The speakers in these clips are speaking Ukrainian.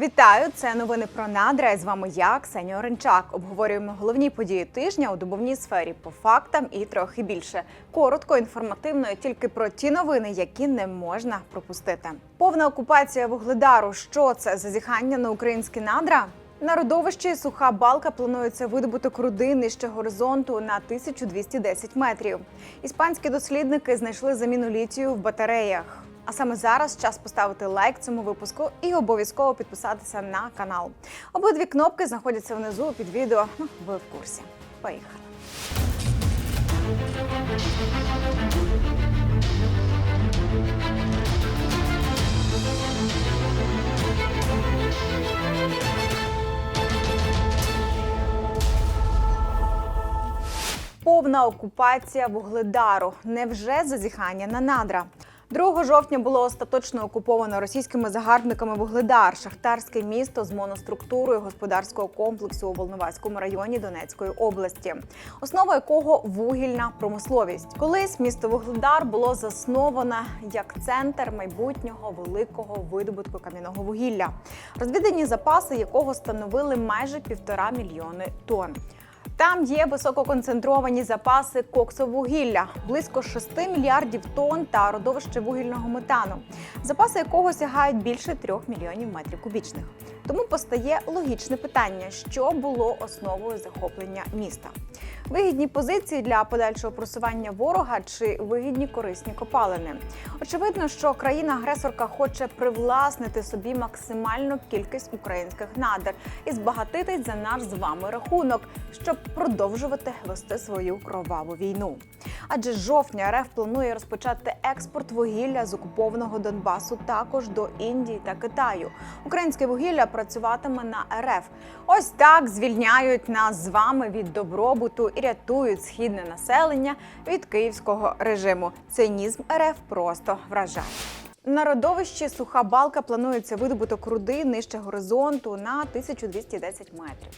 Вітаю! Це новини про надра. З вами я, Ксенія Оренчак. Обговорюємо головні події тижня у добовній сфері по фактам і трохи більше. Коротко, інформативно і тільки про ті новини, які не можна пропустити. Повна окупація вугледару. Що це зазіхання на українські надра? На родовищі суха балка планується видобуток руди нижче горизонту на 1210 метрів. Іспанські дослідники знайшли заміну літію в батареях. А саме зараз час поставити лайк цьому випуску і обов'язково підписатися на канал. Обидві кнопки знаходяться внизу під відео. Ну, ви в курсі. Поїхали. Повна окупація вугледару. Невже зазіхання на надра? 2 жовтня було остаточно окуповано російськими загарбниками Вугледар, шахтарське місто з моноструктурою господарського комплексу у Волноваському районі Донецької області, основа якого вугільна промисловість. Колись місто Вугледар було засновано як центр майбутнього великого видобутку кам'яного вугілля, розвідані запаси якого становили майже півтора мільйони тонн. Там є висококонцентровані запаси коксовугілля, близько 6 мільярдів тонн та родовище вугільного метану, запаси якого сягають більше 3 мільйонів метрів кубічних. Тому постає логічне питання, що було основою захоплення міста. Вигідні позиції для подальшого просування ворога чи вигідні корисні копалини. Очевидно, що країна-агресорка хоче привласнити собі максимальну кількість українських надр і збагатитись за наш з вами рахунок, щоб продовжувати вести свою кроваву війну. Адже жовтня РФ планує розпочати експорт вугілля з окупованого Донбасу також до Індії та Китаю. Українське вугілля працюватиме на РФ. Ось так звільняють нас з вами від добробуту і рятують східне населення від київського режиму. Цинізм РФ просто вражає. На родовищі суха балка планується видобуток руди нижче горизонту на 1210 метрів.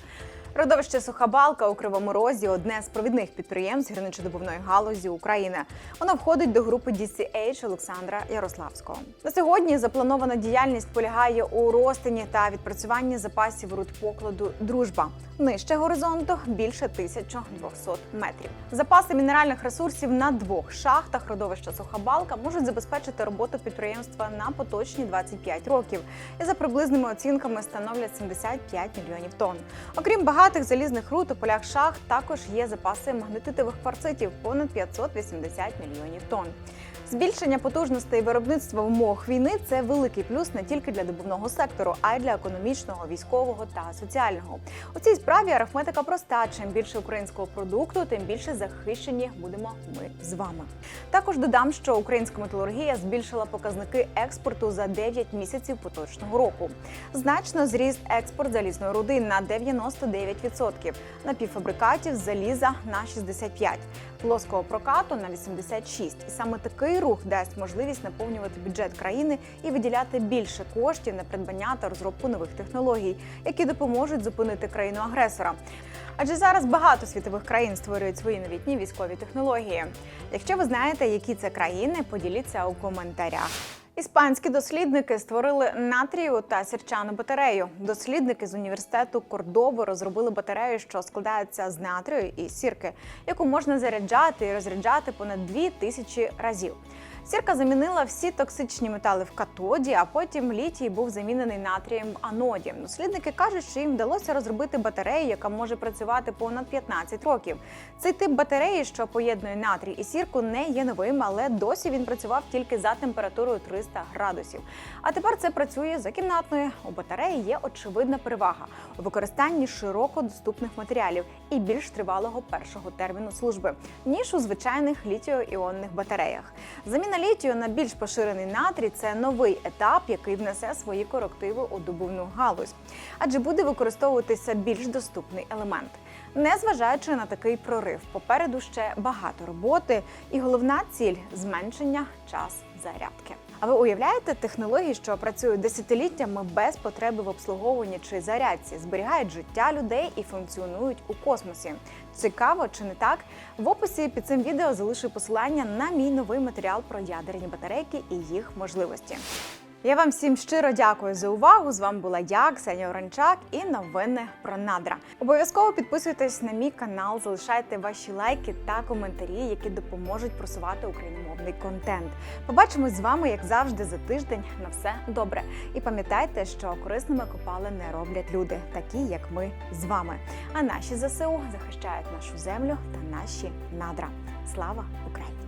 Родовище Суха Балка у Кривому Розі одне з провідних підприємств гірничодобувної галузі України. Воно входить до групи DCH Олександра Ярославського. На сьогодні запланована діяльність полягає у розтині та відпрацюванні запасів руд покладу Дружба. Нижче горизонту більше 1200 метрів. Запаси мінеральних ресурсів на двох шахтах родовища Суха Балка можуть забезпечити роботу підприємства на поточні 25 років і за приблизними оцінками становлять 75 мільйонів тонн. Окрім багатих залізних руд у полях шахт також є запаси магнетитових кварцитів понад 580 мільйонів тонн. Збільшення потужностей виробництва в умовах війни це великий плюс не тільки для добувного сектору, а й для економічного, військового та соціального. У цій справі арифметика проста. Чим більше українського продукту, тим більше захищені будемо ми з вами. Також додам, що українська металургія збільшила показники експорту за 9 місяців поточного року. Значно зріс експорт залізної руди на 99%, напівфабрикатів заліза на 65%, плоского прокату на 86%. І саме такий рух дасть можливість наповнювати бюджет країни і виділяти більше коштів на придбання та розробку нових технологій, які допоможуть зупинити країну агресора. Адже зараз багато світових країн створюють свої новітні військові технології. Якщо ви знаєте, які це країни, поділіться у коментарях. Іспанські дослідники створили натрію та сірчану батарею. Дослідники з університету Кордови розробили батарею, що складається з натрію і сірки, яку можна заряджати і розряджати понад 2000 разів. Сірка замінила всі токсичні метали в катоді, а потім літій був замінений натрієм в аноді. Дослідники кажуть, що їм вдалося розробити батарею, яка може працювати понад 15 років. Цей тип батареї, що поєднує натрій і сірку, не є новим, але досі він працював тільки за температурою 300 градусів. А тепер це працює за кімнатною. У батареї є очевидна перевага у використанні широко доступних матеріалів і більш тривалого першого терміну служби ніж у звичайних літіо-іонних батареях. Заміна літію на більш поширений натрій це новий етап, який внесе свої корективи у добувну галузь, адже буде використовуватися більш доступний елемент. Незважаючи на такий прорив, попереду ще багато роботи, і головна ціль зменшення час зарядки. А ви уявляєте технології, що працюють десятиліттями без потреби в обслуговуванні чи зарядці, зберігають життя людей і функціонують у космосі? Цікаво чи не так? В описі під цим відео залишу посилання на мій новий матеріал про ядерні батарейки і їх можливості. Я вам всім щиро дякую за увагу. З вами була я, Ксенія Оранчак, і новини про надра. Обов'язково підписуйтесь на мій канал, залишайте ваші лайки та коментарі, які допоможуть просувати україномовний контент. Побачимось з вами, як завжди, за тиждень. На все добре. І пам'ятайте, що корисними копали не роблять люди, такі як ми з вами. А наші ЗСУ захищають нашу землю та наші надра. Слава Україні!